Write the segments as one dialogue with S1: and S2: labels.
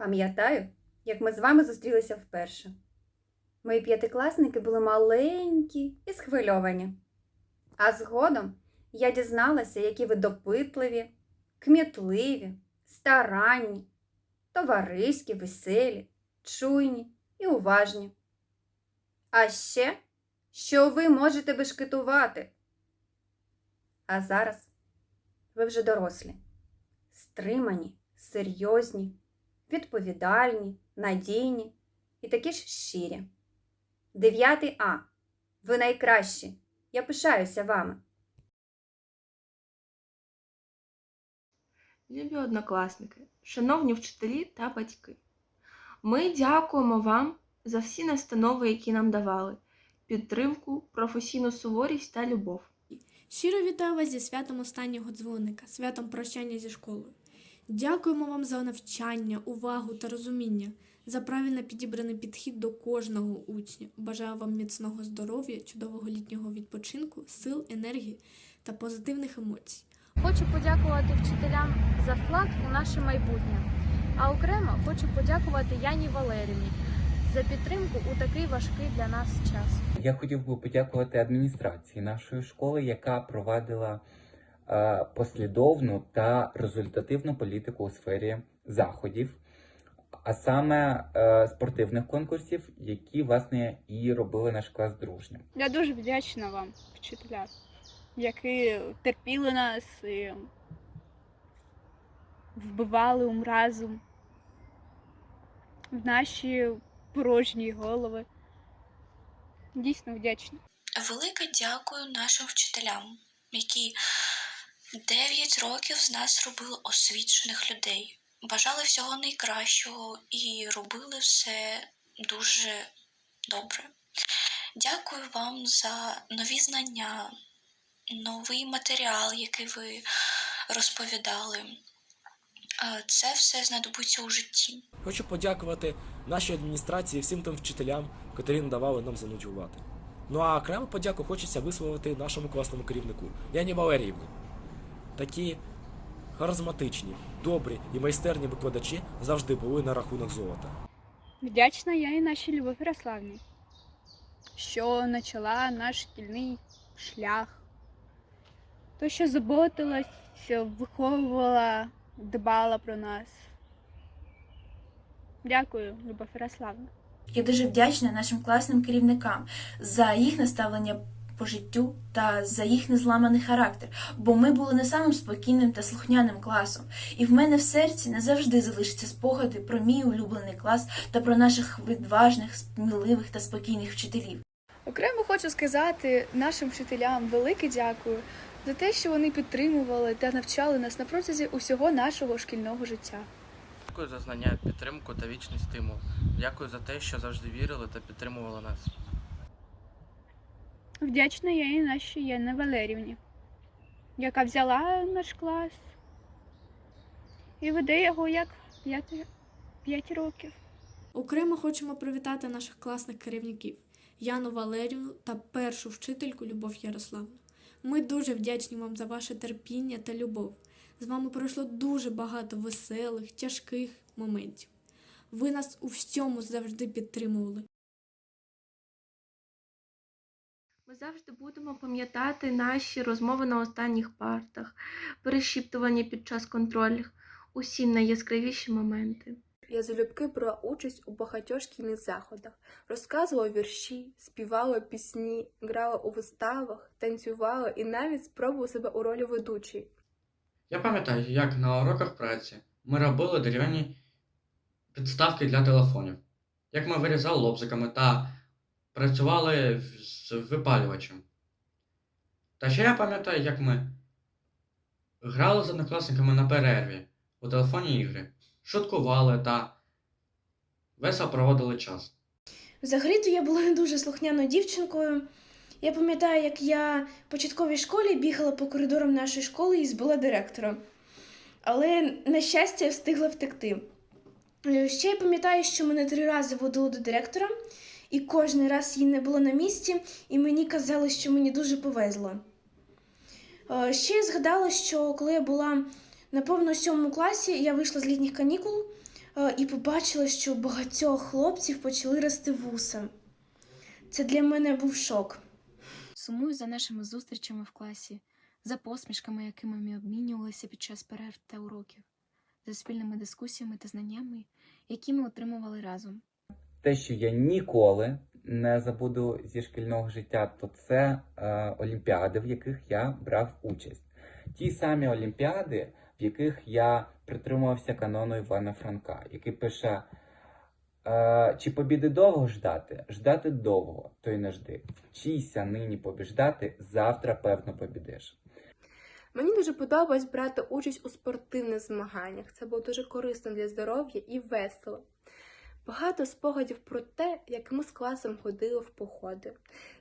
S1: Пам'ятаю, як ми з вами зустрілися вперше. Мої п'ятикласники були маленькі і схвильовані. А згодом я дізналася, які ви допитливі, кмітливі, старанні, товариські, веселі, чуйні і уважні. А ще, що ви можете бешкетувати. А зараз ви вже дорослі, стримані, серйозні, відповідальні, надійні і такі ж щирі. Дев'ятий А. Ви найкращі. Я пишаюся вами.
S2: Любі однокласники, шановні вчителі та батьки, ми дякуємо вам за всі настанови, які нам давали, підтримку, професійну суворість та любов.
S3: Щиро вітаю вас зі святом останнього дзвоника, святом прощання зі школою. Дякуємо вам за навчання, увагу та розуміння, за правильно підібраний підхід до кожного учня. Бажаю вам міцного здоров'я, чудового літнього відпочинку, сил, енергії та позитивних емоцій.
S4: Хочу подякувати вчителям за вклад у наше майбутнє. А окремо хочу подякувати Яні Валерівні за підтримку у такий важкий для нас час.
S5: Я хотів би подякувати адміністрації нашої школи, яка провадила послідовну та результативну політику у сфері заходів, а саме е, спортивних конкурсів, які власне і робили наш клас дружнім.
S6: Я дуже вдячна вам, вчителя, які терпіли нас і вбивали ум разом в наші порожні голови. Дійсно вдячна.
S7: Велике дякую нашим вчителям, які 9 років з нас робили освічених людей. Бажали всього найкращого і робили все дуже добре. Дякую вам за нові знання, новий матеріал, який ви розповідали. Е, Це все знадобиться у житті.
S8: Хочу подякувати нашій адміністрації, всім тим вчителям, котрі не давали нам занудьгувати. Ну а окрему подяку хочеться висловити нашому класному керівнику Яні Валеріївні. Такі харизматичні, добрі і майстерні викладачі завжди були на рахунок золота.
S6: Вдячна я і нашій Любові Ярославні, що почала наш шкільний шлях. То, що заботилась, виховувала, дбала про нас. Дякую, Любов Ярославна.
S9: Я дуже вдячна нашим класним керівникам за їх наставлення по життю та за їх незламаний характер, бо ми були не самим спокійним та слухняним класом, і в мене в серці не завжди залишаться спогади про мій улюблений клас та про наших відважних, сміливих та спокійних вчителів.
S10: Окремо хочу сказати нашим вчителям велике дякую за те, що вони підтримували та навчали нас на протязі усього нашого шкільного життя.
S11: Дякую за знання, підтримку та вічний стимул. Дякую за те, що завжди вірили та підтримували нас.
S6: Вдячна я і нашій Яні Валерівні, яка взяла наш клас і веде його як 5 років.
S3: Окремо хочемо привітати наших класних керівників Яну Валерівну та першу вчительку Любов Ярославну. Ми дуже вдячні вам за ваше терпіння та любов. З вами пройшло дуже багато веселих, тяжких моментів. Ви нас у всьому завжди підтримували.
S2: Ми завжди будемо пам'ятати наші розмови на останніх партах, перешіптування під час контрольних, усі найяскравіші моменти.
S12: Я залюбки брала участь у багатьох шкільних заходах, розказувала вірші, співала пісні, грала у виставах, танцювала і навіть спробувала себе у ролі ведучої.
S13: Я пам'ятаю, як на уроках праці ми робили дерев'яні підставки для телефонів, як ми вирізали лобзиками та працювали з випалювачем. Та ще я пам'ятаю, як ми грали з однокласниками на перерві у телефонні ігри, шуткували та весело проводили час.
S14: Взагалі-то я була не дуже слухняною дівчинкою. Я пам'ятаю, як я в початковій школі бігала по коридорам нашої школи і збила директора. Але, на щастя, я встигла втекти. Е, Ще я пам'ятаю, що мене три рази водили до директора, і кожен раз її не було на місці, і мені казали, що мені дуже повезло. Е, Ще я згадала, що коли я була напевно у сьомому класі, я вийшла з літніх канікул. е, і побачила, що багатьох хлопців почали рости вуса. Це для мене був шок.
S15: Сумую за нашими зустрічами в класі, за посмішками, якими ми обмінювалися під час перерв та уроків, за спільними дискусіями та знаннями, які ми отримували разом.
S5: Те, що я ніколи не забуду зі шкільного життя, то це е, олімпіади, в яких я брав участь. Ті самі олімпіади, в яких я притримувався канону Івана Франка, який пише: е, чи побіди довго ждати? Ждати довго, то й не жди. Вчися нині побіждати, завтра певно побідеш.
S12: Мені дуже подобалось брати участь у спортивних змаганнях. Це було дуже корисно для здоров'я і весело. Багато спогадів про те, як ми з класом ходили в походи.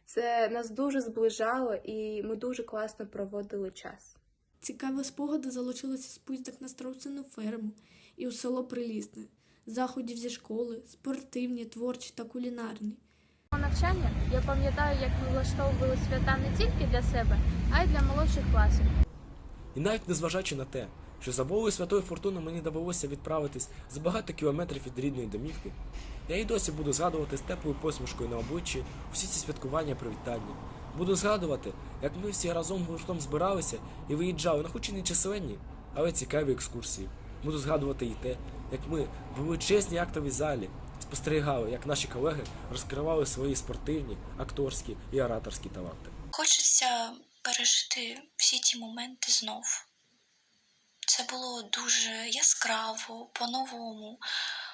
S12: Це нас дуже зближало і ми дуже класно проводили час.
S3: Цікаві спогади залишилися з поїздок на страусину ферму і у село Прилісне, заходів зі школи, спортивні, творчі та кулінарні.
S4: Навчання я пам'ятаю, як ми влаштовували свята не тільки для себе, а й для молодших класів.
S8: І навіть незважаючи на те, що за волею Святої Фортуни мені довелося відправитись за багато кілометрів від рідної домівки, я й досі буду згадувати з теплою посмішкою на обличчі всі ці святкування привітання. Буду згадувати, як ми всі разом гуртом збиралися і виїжджали на хоч і не численні, але цікаві екскурсії. Буду згадувати і те, як ми в величезній актовій залі спостерігали, як наші колеги розкривали свої спортивні, акторські і ораторські таланти.
S7: Хочеться пережити всі ті моменти знов. Це було дуже яскраво, по-новому.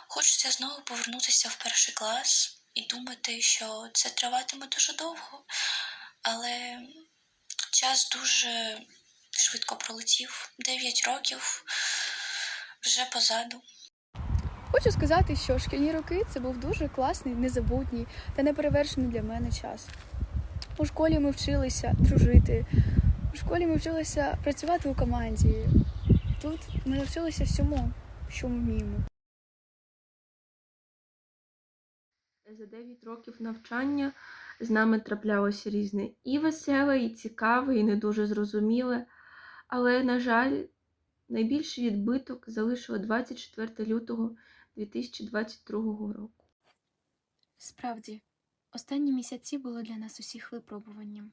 S7: Хочеться знову повернутися в перший клас і думати, що це триватиме дуже довго, але час дуже швидко пролетів. Дев'ять років вже позаду.
S10: Хочу сказати, що шкільні роки це був дуже класний, незабутній та неперевершений для мене час. У школі ми вчилися дружити, у школі ми вчилися працювати у команді. Тут ми навчилися всьому, що ми вміємо.
S2: За 9 років навчання з нами траплялося різне і веселе, і цікаве, і не дуже зрозуміле. Але, на жаль, найбільший відбиток залишило 24 лютого 2022 року.
S15: Справді, останні місяці були для нас усіх випробуванням.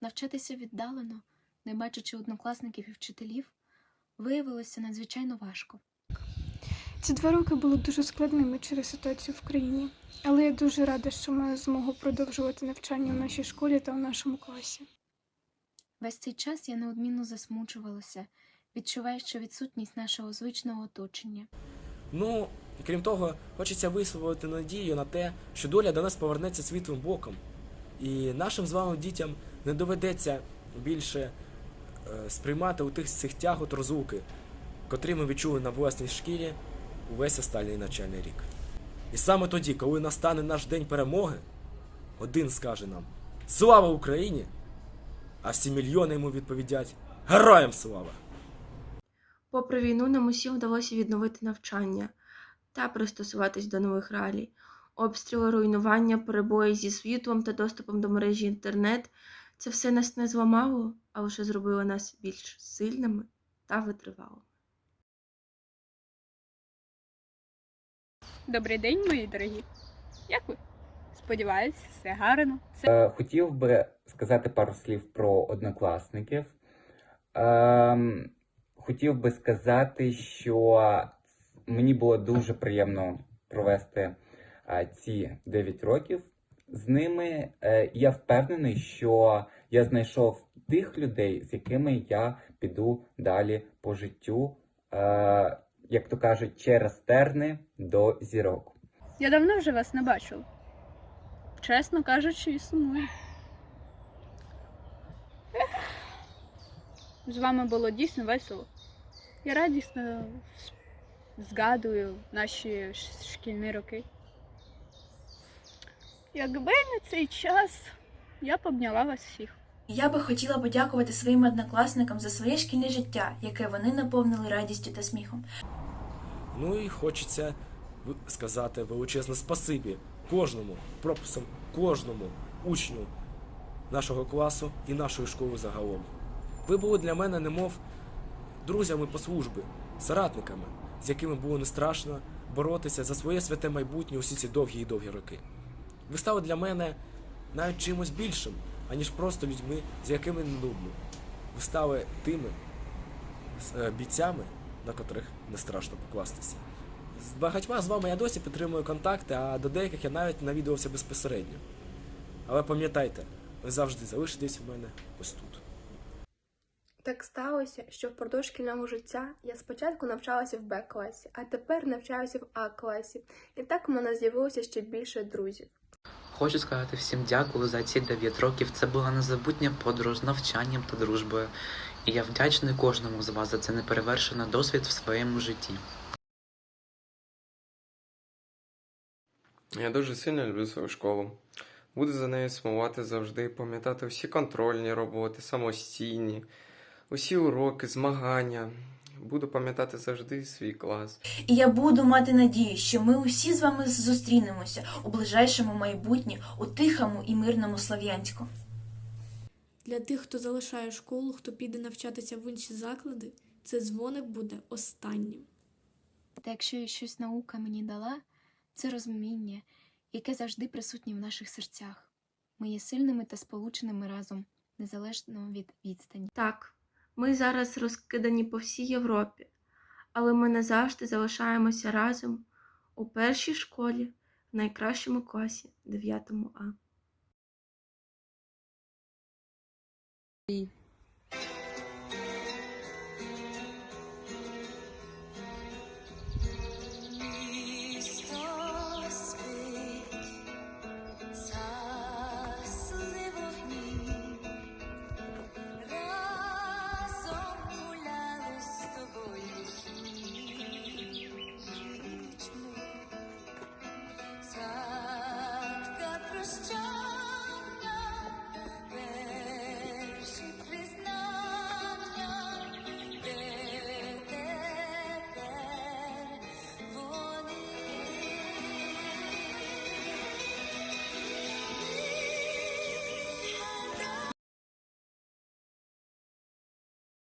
S15: Навчатися віддалено, не бачачи однокласників і вчителів, виявилося надзвичайно важко.
S16: Ці два роки були дуже складними через ситуацію в країні, але я дуже рада, що маю змогу продовжувати навчання в нашій школі та в нашому класі.
S15: Весь цей час я неодмінно засмучувалася, відчуваючи відсутність нашого звичного оточення.
S8: Ну, крім того, хочеться висловити надію на те, що доля до нас повернеться світлим боком. І нашим з вами дітям не доведеться більше сприймати у тих цих тягот розлуки, котрі ми відчули на власній шкірі увесь останній навчальний рік. І саме тоді, коли настане наш день перемоги, один скаже нам Слава Україні! А всі мільйони йому відповідять Героям слава!
S2: Попри війну, нам усім вдалося відновити навчання та пристосуватись до нових реалій. Обстріли, руйнування, перебої зі світлом та доступом до мережі інтернет це все нас не зламало, а лише зробило нас більш сильними та витривалими.
S6: Добрий день, мої дорогі. Як ви? Сподіваюсь, все гарно. Все
S5: Е, Хотів би сказати пару слів про однокласників. Ем, Хотів би сказати, що мені було дуже приємно провести е, ці 9 років з ними. Е, Я впевнений, що я знайшов тих людей, з якими я піду далі по життю, е, як то кажуть, через терни до зірок.
S6: Я давно вже вас не бачила. Чесно кажучи, і. З вами було дійсно весело. Я радісно згадую наші шкільні роки. Якби не цей час, я б обняла вас всіх.
S9: Я би хотіла подякувати своїм однокласникам за своє шкільне життя, яке вони наповнили радістю та сміхом.
S8: Ну і хочеться сказати величезне спасибі кожному, прописом кожному учню нашого класу і нашої школи загалом. Ви були для мене немов друзями по службі, соратниками, з якими було не страшно боротися за своє святе майбутнє усі ці довгі і довгі роки. Ви стали для мене навіть чимось більшим, аніж просто людьми, з якими не нудно. Ви стали тими е, бійцями, на котрих не страшно покластися. З багатьма з вами я досі підтримую контакти, а до деяких я навіть навідувався безпосередньо. Але пам'ятайте, ви завжди залишитесь в мене ось тут.
S12: Так сталося, що впродовж шкільного життя я спочатку навчалася в Б-класі, а тепер навчаюся в А-класі. І так у мене з'явилося ще більше друзів.
S17: Хочу сказати всім дякую за ці 9 років. Це була незабутня подорож з навчанням та дружбою. І я вдячний кожному з вас за це неперевершений досвід в своєму житті.
S18: Я дуже сильно люблю свою школу. Буду за нею сумувати завжди, пам'ятати всі контрольні роботи, самостійні, усі уроки, змагання. Буду пам'ятати завжди свій клас.
S9: І я буду мати надію, що ми усі з вами зустрінемося у ближайшому майбутнє у тихому і мирному Слов'янську.
S3: Для тих, хто залишає школу, хто піде навчатися в інші заклади, цей дзвоник буде останнім.
S15: Та якщо щось наука мені дала, це розуміння, яке завжди присутнє в наших серцях. Ми є сильними та сполученими разом, незалежно від відстані.
S2: Так, ми зараз розкидані по всій Європі, але ми назавжди залишаємося разом у першій школі в найкращому класі 9 А.